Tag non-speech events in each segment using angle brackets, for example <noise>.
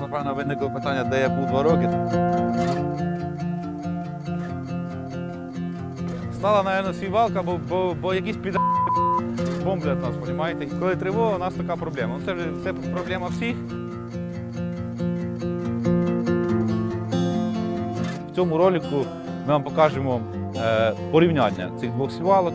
вас, напевно, виникло питання, де я був два роки. Стала, мабуть, сівалка, бо, бо, бо якісь піда бомблять нас, розумієте? Коли тривога, у нас така проблема. Ну, Це це проблема всіх. В цьому ролику ми вам покажемо е, порівняння цих двох сівалок.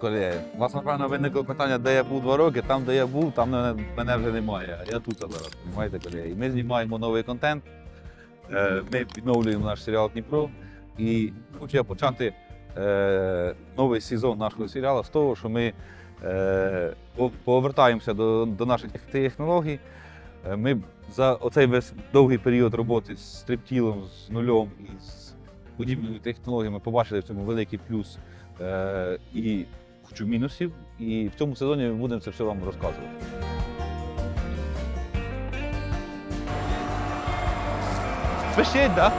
Колеги, у вас, напевно, виникло питання, де я був два роки, там, де я був, там мене, вже немає. А я тут зараз, розумієте, колеги. І Ми знімаємо новий контент, е, ми відновлюємо наш серіал Дніпро. І хочу я почати е, новий сезон нашого серіалу з того, що ми е, повертаємося до, наших технологій. Ми за оцей весь довгий період роботи з стриптілом, з нульом і з подібними технологіями побачили в цьому великий плюс і кучу мінусів. І в цьому сезоні ми будемо це все вам розказувати. Пишіть, так?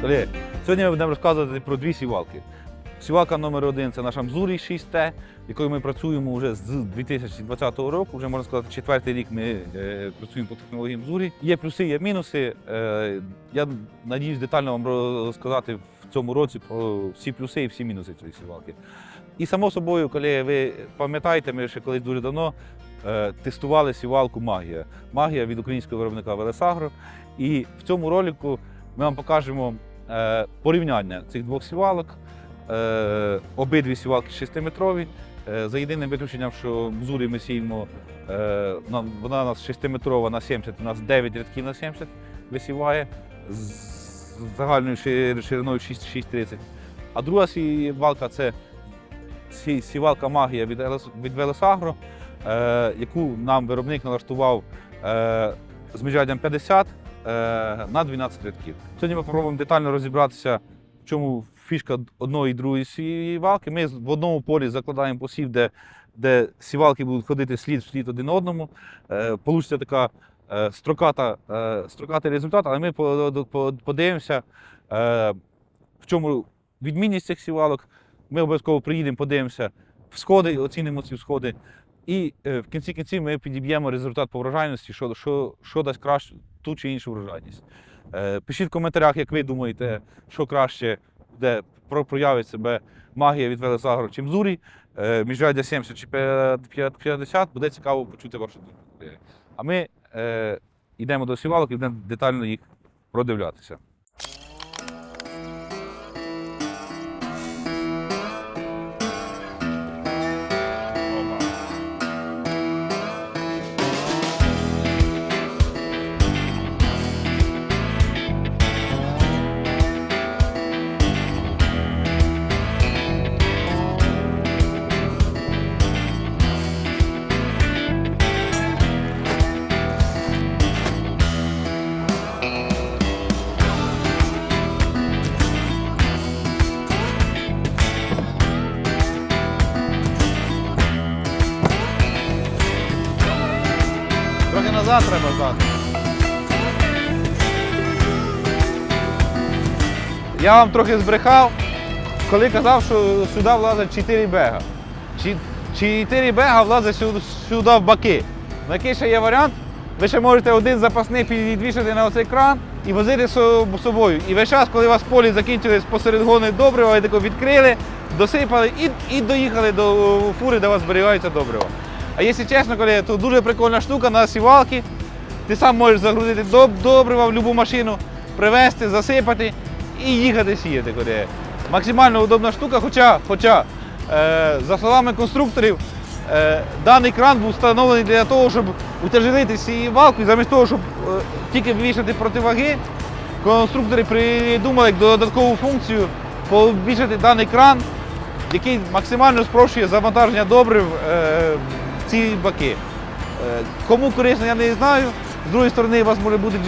Колеги, сьогодні ми будемо розказувати про дві сівалки. Сівалка номер один це наша Мзурі 6Т, якою ми працюємо вже з 2020 року. Вже можна сказати, четвертий рік ми е, працюємо по технології Мзурі. Є плюси, є мінуси. Е, я надіюсь детально вам розказати в цьому році про всі плюси і всі мінуси цієї сівалки. І само собою, колеги, ви пам'ятаєте, ми ще колись дуже давно е, тестували сівалку Магія. Магія від українського виробника Велесагро. І в цьому ролику ми вам покажемо порівняння цих двох сівалок. Е, обидві сівалки 6-метрові. Е, за єдиним виключенням, що в Мзурі ми сіємо, е, вона у нас 6-метрова на 70, у нас 9 рядків на 70 висіває з загальною шириною 6 6,30. А друга сівалка це сівалка магія від, Елес- Велесагро, яку нам виробник налаштував з міжряддям 50 е, на 12 рядків. Сьогодні ми спробуємо детально розібратися, в чому фішка одної і другої сівалки. Ми в одному полі закладаємо посів, де, де сівалки будуть ходити слід в слід один одному. Е, Получиться така е, строката, е, строкатий результат, але ми по- по- подивимося, е, в чому відмінність цих сівалок. Ми обов'язково приїдемо, подивимося в сходи, оцінимо ці сходи. І е, в кінці кінців ми підіб'ємо результат по врожайності, що, що, що дасть краще ту чи іншу врожайність. Е, пишіть в коментарях, як ви думаєте, що краще де проявить себе магія від Велесагро чи Мзурі, е, міжряддя 70 чи 50, буде цікаво почути вашу думку. А ми е, йдемо до сівалок і будемо детально їх продивлятися. Назад треба здати. Я вам трохи збрехав, коли казав, що сюди влазить 4 бега. Чи- 4 бега влазить сюди, сюди в баки. На який ще є варіант? Ви ще можете один запасний підвішати на оцей кран і возити з собою. І весь час, коли у вас полі закінчились посеред гони добрива, ви тако відкрили, досипали і, і доїхали до фури, де у вас зберігаються добрива. А якщо чесно, колеги, то дуже прикольна штука на сівалки. Ти сам можеш загрузити добрива в будь-яку машину, привезти, засипати і їхати сіяти. колеги. Максимально удобна штука, хоча, хоча е, за словами конструкторів, е, даний кран був встановлений для того, щоб утяжелити сівалку, і замість того, щоб е, тільки вивішати противаги, конструктори придумали додаткову функцію повішати даний кран який максимально спрощує завантаження добрив е, ці баки. Е, Кому корисно, я не знаю. З другої сторони, у вас може бути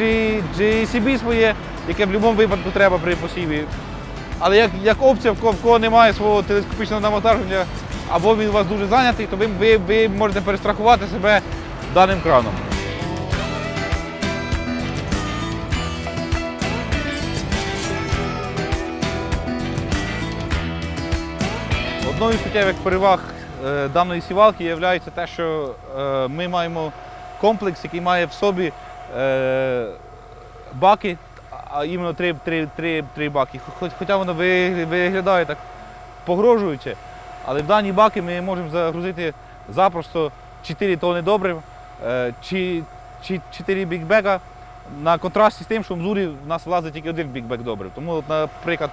GCB своє, яке в будь-якому випадку треба при посіві. Але як, як опція, в кого, в кого немає свого телескопічного навантаження, або він у вас дуже зайнятий, то ви, ви, ви можете перестрахувати себе даним краном. Одною з суттєвих переваг даної сівалки є те, що е, ми маємо комплекс, який має в собі е, баки, а іменно три, три, три, три баки. Хоча воно виглядає так погрожуюче, але в дані баки ми можемо загрузити запросто 4 тони добрив е, чи, чи 4 бікбека на контрасті з тим, що в Мзурі в нас влазить тільки один бікбек добрив. Тому, наприклад,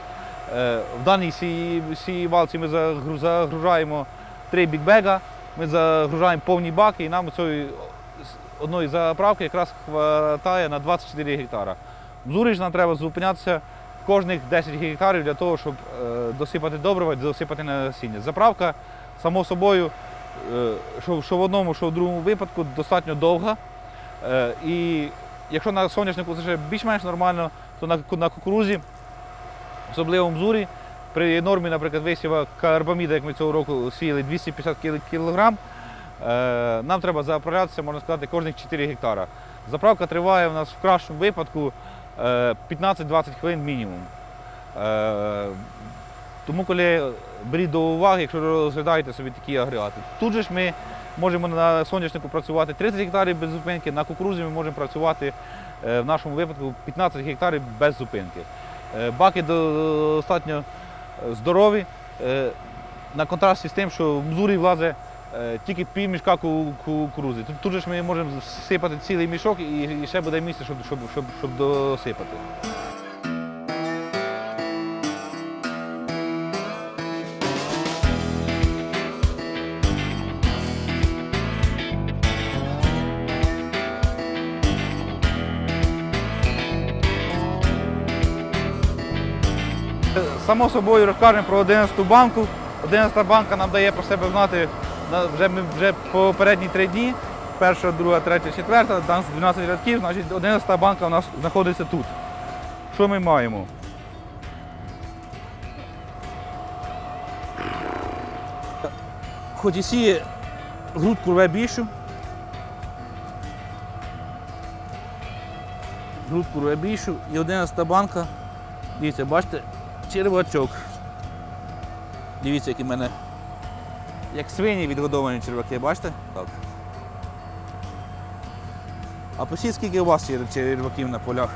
е, в даній сій, сій валці ми загру- загружаємо три бікбега, ми загружаємо повні баки і нам цієї одної заправки якраз вистачає на 24 гектара. Ж нам треба зупинятися кожних 10 гектарів для того, щоб е, досипати добрива, досипати насіння. Заправка, само собою, е, що, в одному, що в другому випадку, достатньо довга. Е, і якщо на соняшнику це ще більш-менш нормально, то на кукурузі, особливо в Мзурі, при нормі, наприклад, висіва карбаміда, як ми цього року сіяли 250 кг, е, нам треба заправлятися, можна сказати, кожних 4 гектара. Заправка триває у нас в кращому випадку е, 15-20 хвилин мінімум. Е, Тому, коли беріть до уваги, якщо розглядаєте собі такі агрегати. Тут же ж ми можемо на соняшнику працювати 30 гектарів без зупинки, на кукурузі ми можемо працювати е, в нашому випадку 15 гектарів без зупинки. Е, Баки до- достатньо е, здорові, е, на контрасті з тим, що в Мзурі влазить е, тільки пів мішка ку- кукурузи. Тут, тут же ж ми можемо сипати цілий мішок і ще буде місце, щоб, щоб, щоб, щоб досипати. Само собою розкажемо про 11 банку. 11 банка нам дає про себе знати вже, вже попередні три дні. Перша, друга, третя, четверта, там 12 рядків, значить 11 банка у нас знаходиться тут. Що ми маємо? Хоч і сіє грудку рве більшу. Грудку рве більшу і 11 банка. Дивіться, бачите, червачок. Дивіться, які в мене. Як свині відгодовані черваки, бачите? Так. А посіть скільки у вас є черваків на полях?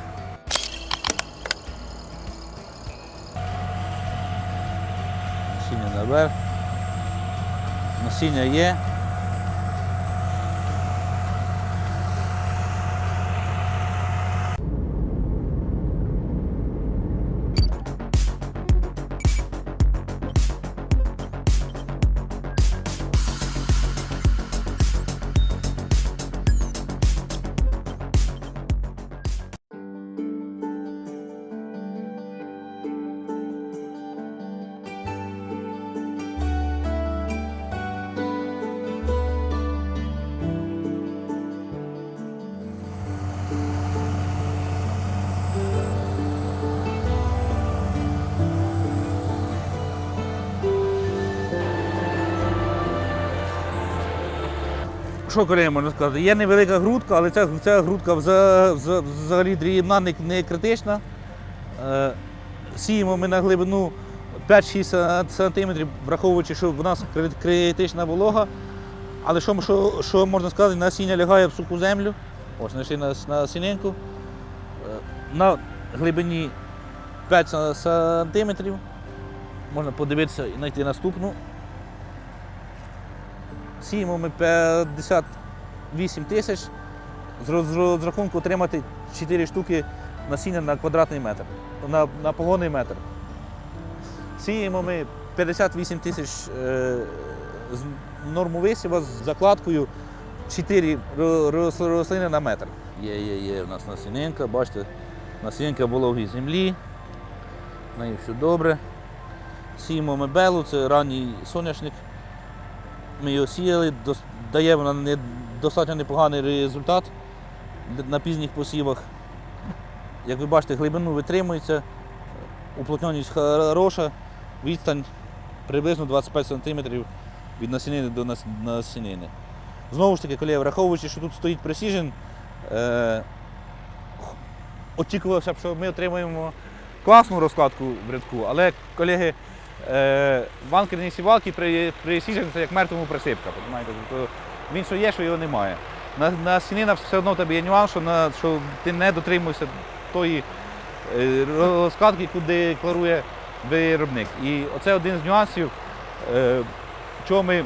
Насіння наверх. Насіння є. Що колеги можна сказати? Є невелика грудка, але ця, ця грудка вза- вза- взагалі дрібна, не, не критична. Е, сіємо ми на глибину 5-6 см, враховуючи, що в нас критична волога. Але що, що, що можна сказати, насіння лягає в суху землю. Ось знайшли на, на сінинку. Е, на глибині 5 см. Можна подивитися і знайти наступну. Сіємо ми 58 тисяч. З розрахунку отримати 4 штуки насіння на квадратний метр, на, на погонний метр. Сіємо ми 58 тисяч е, норму висіва з закладкою 4 рослини на метр. Є, є, є у нас насінинка, бачите, насінинка вологій землі, в неї все добре. Сіємо мебелу, це ранній соняшник. Ми його сіяли, дає вона достатньо непоганий результат на пізніх посівах. Як ви бачите, глибину витримується, уплотненість хороша, відстань приблизно 25 см від насінини до насінини. Знову ж таки, коли враховуючи, що тут стоїть Precision, е, очікувався б, що ми отримаємо класну розкладку в рядку, але колеги, банкерні сівалки при, Precision це як мертвому присипка. Тобто він що є, що його немає. На, на сінина все одно в тебе є нюанс, що, на, що ти не дотримуєшся тої е, розкладки, яку декларує виробник. І оце один з нюансів, е, чого ми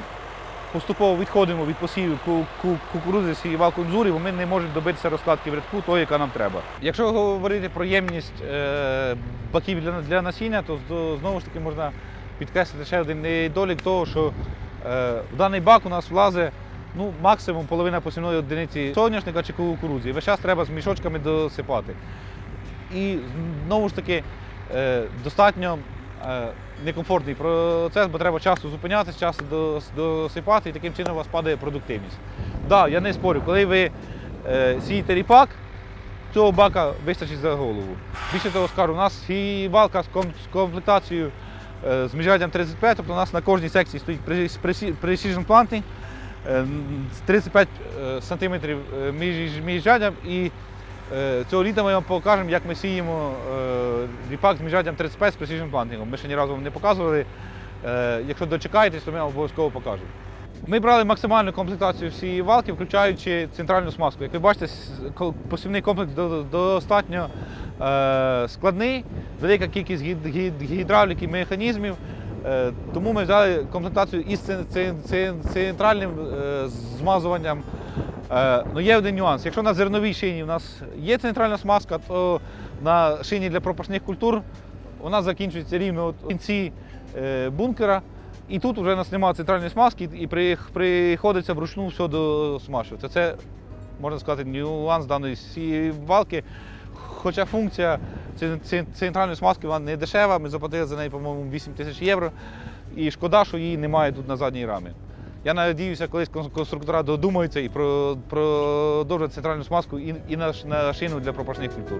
поступово відходимо від посівів ку- ку- кукурудзи сівалку інзурі, бо ми не можемо добитися розкладки в рядку тої, яка нам треба. Якщо говорити про ємність е, баків для, насіння, то знову ж таки можна підкреслити ще один недолік того, що е, в даний бак у нас влазить ну, максимум половина посівної одиниці соняшника чи кукурудзи. І весь час треба з мішочками досипати. І знову ж таки е, достатньо некомфортний процес, бо треба часто зупинятися, часто досипати, і таким чином у вас падає продуктивність. Да, я не спорю, коли ви е, сієте ріпак, цього бака вистачить за голову. Більше того скажу, у нас валка з, комплектацією е, з міжряддям 35, тобто у нас на кожній секції стоїть precision planting, е, 35 е, сантиметрів е, між, міжряддям і Е, Цього літа ми вам покажемо, як ми сіємо е, ріпак з міжряддям 35 з precision planting. Ми ще ні разу вам не показували. Е, Якщо дочекаєтесь, то ми вам обов'язково покажемо. Ми брали максимальну комплектацію всієї валки, включаючи центральну смазку. Як ви бачите, посівний комплекс достатньо е, складний, велика кількість гід- гід- гідравліки, механізмів. Е, Тому ми взяли комплектацію із цен- цен- цен- центральним е, змазуванням. Е, Ну, є один нюанс. Якщо на зерновій шині у нас є центральна смазка, то на шині для пропашних культур вона закінчується рівно в кінці е, бункера. І тут вже у нас немає центральної смазки, і приходиться вручну все досмажувати. Це, можна сказати, нюанс даної сівалки. Хоча функція ці- ці- центральної смазки вона не дешева, ми заплатили за неї, по-моєму, 8 тисяч євро. І шкода, що її немає тут на задній рамі. Я надіюся, колись конструктора додумаються і про- продовжать центральну смазку і, на шину для пропашних культур.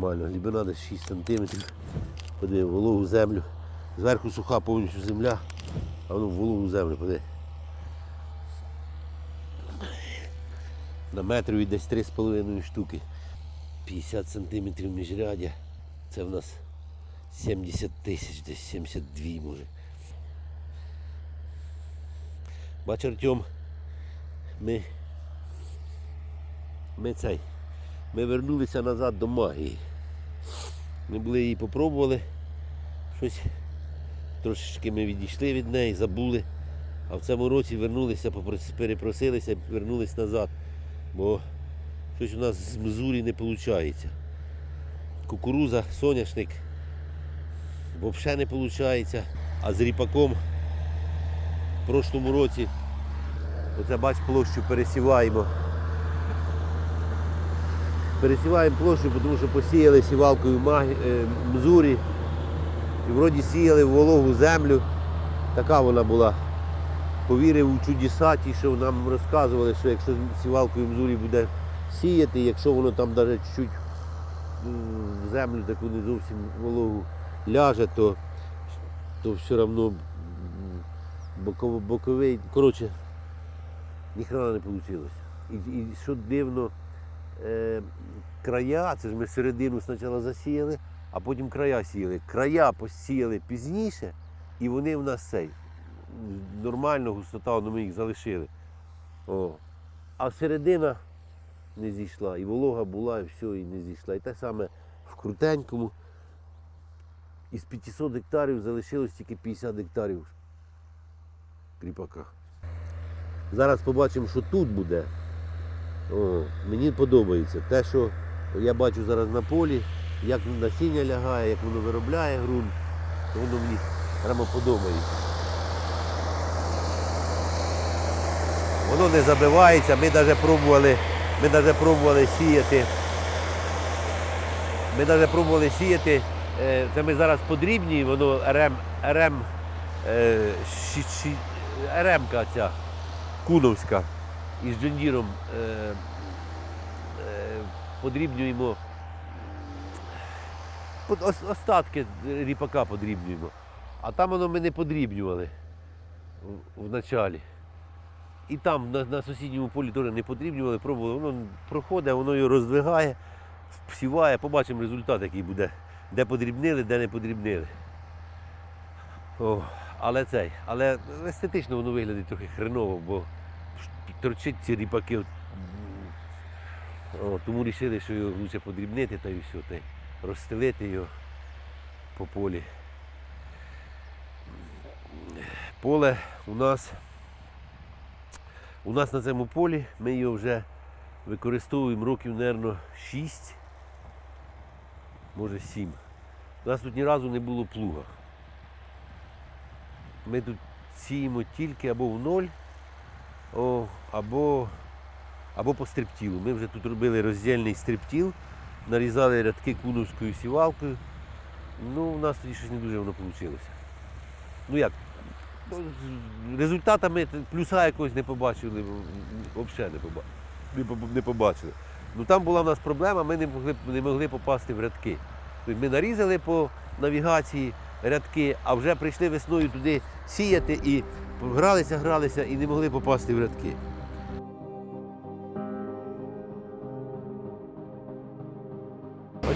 Нормально, глибина десь 6 см. Подиви, вологу землю. Зверху суха повністю земля, а воно в вологу землю, подиви. На метрові десь 3,5 штуки. 50 см міжрядя. Це в нас 70 тисяч, десь 72 може. Бач, Артем, ми, ми цей. Ми вернулися назад до магії. Ми були її попробували. Щось трошечки ми відійшли від неї, забули. А в цьому році вернулися, перепросилися, вернулись назад. Бо щось у нас з Мзурі не виходить. Кукуруза, соняшник взагалі не виходить. А з ріпаком в прошлому році, оце бач, площу пересіваємо. Пересіваємо площу, тому що посіяли сівалкою е, мзурі. І вроді сіяли в вологу землю. Така вона була. Повірив у чудеса, ті, що нам розказували, що якщо сівалкою мзурі буде сіяти, якщо воно там навіть чуть-чуть в землю таку не зовсім вологу ляже, то, то все одно боковий. Коротше, ніхрена не вийшло. І, і що дивно, е, края, це ж ми середину спочатку засіяли, а потім края сіяли. Края посіяли пізніше, і вони в нас цей. Нормально густота, ну ми їх залишили. О. А середина не зійшла. І волога була, і все, і не зійшла. І те саме в крутенькому. Із 500 гектарів залишилось тільки 50 гектарів кріпака. Зараз побачимо, що тут буде. О, мені подобається. Те, що я бачу зараз на полі, як насіння лягає, як воно виробляє ґрунт, то воно мені прямо подобається. Воно не забивається, ми навіть пробували, ми навіть пробували сіяти. Ми навіть пробували сіяти. е, Це ми зараз подрібні, воно РМ, РМ, щі- ця куновська із джондіром е, е, подрібнюємо. Остатки ріпака подрібнюємо. А там воно ми не подрібнювали в, в началі. І там на, на сусідньому полі теж не подрібнювали, пробували, воно проходить, воно його роздвигає, всіває, побачимо результат, який буде. Де подрібнили, де не подрібнили. О, але цей, але естетично воно виглядить трохи хреново, бо торчить ці ріпаки. О, тому вирішили, що його краще подрібнити та і все, та й розстелити його по полі. Поле у нас у нас на цьому полі ми його вже використовуємо років, мабуть, 6, може 7. У нас тут ні разу не було плуга. Ми тут сіємо тільки або в ноль, о, або, або по стриптілу. Ми вже тут робили роздільний стриптіл, нарізали рядки куновською сівалкою. Ну, у нас тоді щось не дуже воно вийшло. Ну як, результатами плюса якогось не побачили, взагалі не побачили. Не побачили. Ну там була в нас проблема, ми не могли, не могли попасти в рядки. Тобто Ми нарізали по навігації рядки, а вже прийшли весною туди сіяти і гралися, гралися і не могли попасти в рядки.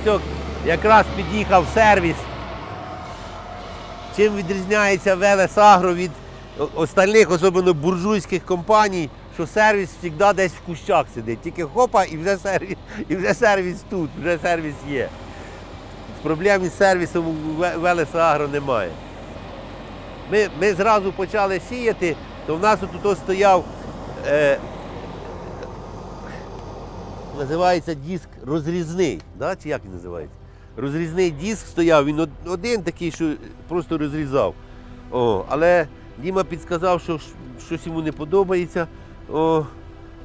Ось якраз під'їхав сервіс. Чим відрізняється Велес Агро від остальних, особливо буржуйських компаній, що сервіс завжди десь в кущах сидить. Тільки хопа і вже сервіс, <laughs> і вже сервіс тут, вже сервіс є. Проблем із сервісом у Ве- Велес Агро немає. Ми, ми зразу почали сіяти, то в нас тут стояв, е, називається диск розрізний. Да? Чи як він називається? Розрізний диск стояв, він один такий, що просто розрізав. О, але Діма підказав, що щось йому не подобається. О,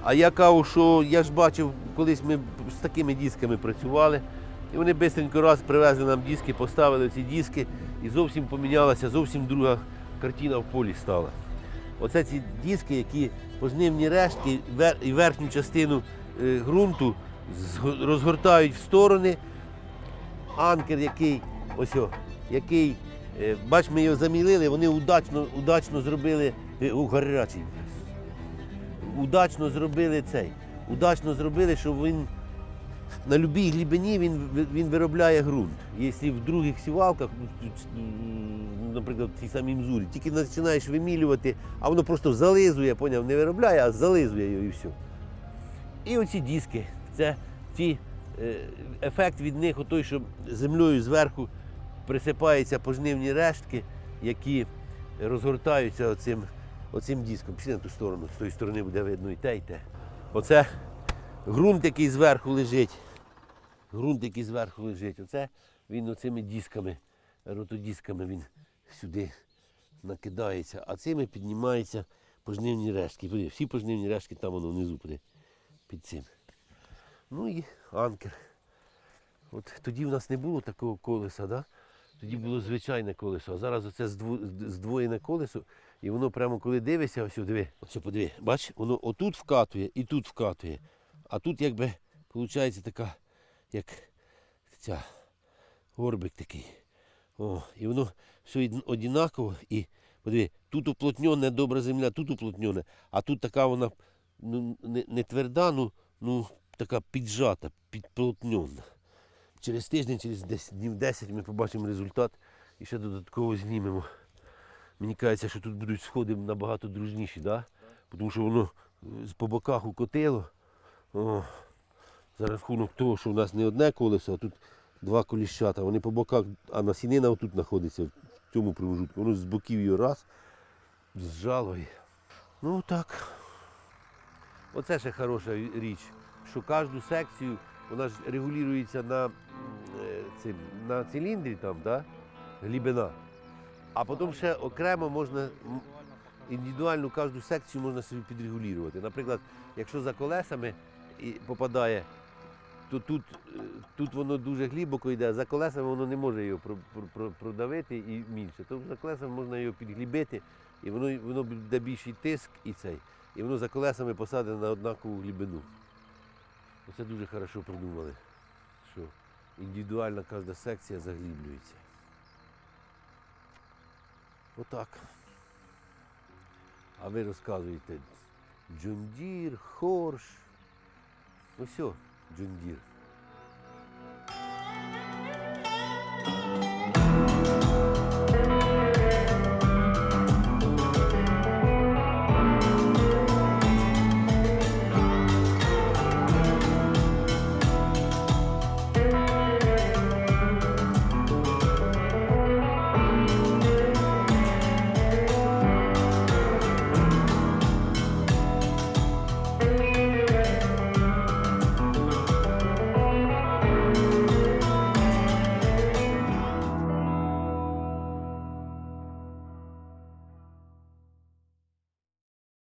а я кажу, що я ж бачив, колись ми з такими дисками працювали. І вони швидко раз привезли нам диски, поставили ці диски, і зовсім помінялася, зовсім друга картина в полі стала. Оце ці диски, які пожнивні рештки і верхню частину е, ґрунту розгортають в сторони. Анкер, який, ось о, який, е, бач, ми його замілили, вони удачно, удачно зробили, е, о, гарячий. Удачно зробили цей. Удачно зробили, що він на будь-якій глибині він, він виробляє ґрунт. Якщо в других сівалках, ну, наприклад, в тій самій мзурі, тільки починаєш вимілювати, а воно просто зализує, поняв, не виробляє, а зализує його і все. І оці диски, це ці, е, ефект від них, той, що землею зверху присипаються пожнивні рештки, які розгортаються оцим, оцим диском. Пішли на ту сторону, з тої сторони буде видно і те, і те. Оце ґрунт, який зверху лежить. Ґрунт, який зверху лежить. Оце він оцими дисками, ротодисками він сюди накидається, а цими піднімаються пожнивні рештки. Всі пожнивні рештки там воно внизу подивись, під цим. Ну і анкер. От тоді в нас не було такого колеса, да? тоді було звичайне колесо, а зараз оце здвоєне колесо, і воно прямо коли дивишся, ось диви, ось подиви, бач, воно отут вкатує і тут вкатує. А тут якби виходить така, як ця горбик такий. О, і воно все однаково і подиви, тут уплотньоне добра земля, тут уплотньоне, а тут така вона ну, не, не тверда, ну, ну така піджата, підполотньона. Через тиждень, через 10 днів 10 ми побачимо результат і ще додатково знімемо. Мені кажеться, що тут будуть сходи набагато дружніші, да? тому що воно по боках укотило. О, за рахунок того, що в нас не одне колесо, а тут два коліщата. Вони по боках, а насінина отут знаходиться, в цьому промежутку. Воно з боків її раз, зжало. Ну так. Оце ще хороша річ, що кожну секцію вона ж регулюється на, е, цим, на циліндрі, там, да? глибина. А потім ще окремо можна м, індивідуальну кожну секцію можна собі підрегулювати. Наприклад, якщо за колесами і попадає, то тут, е, тут воно дуже глибоко йде, за колесами воно не може його про- про- про- продавити і менше. Тобто за колесами можна його підглибити, і воно, воно буде більший тиск і цей. І воно за колесами посадить на однакову глибину. Оце дуже хорошо придумали, що індивідуальна кожна секція заглиблюється. Отак. А ви розказуєте Джундір, Хорш. Ось все, Джундір.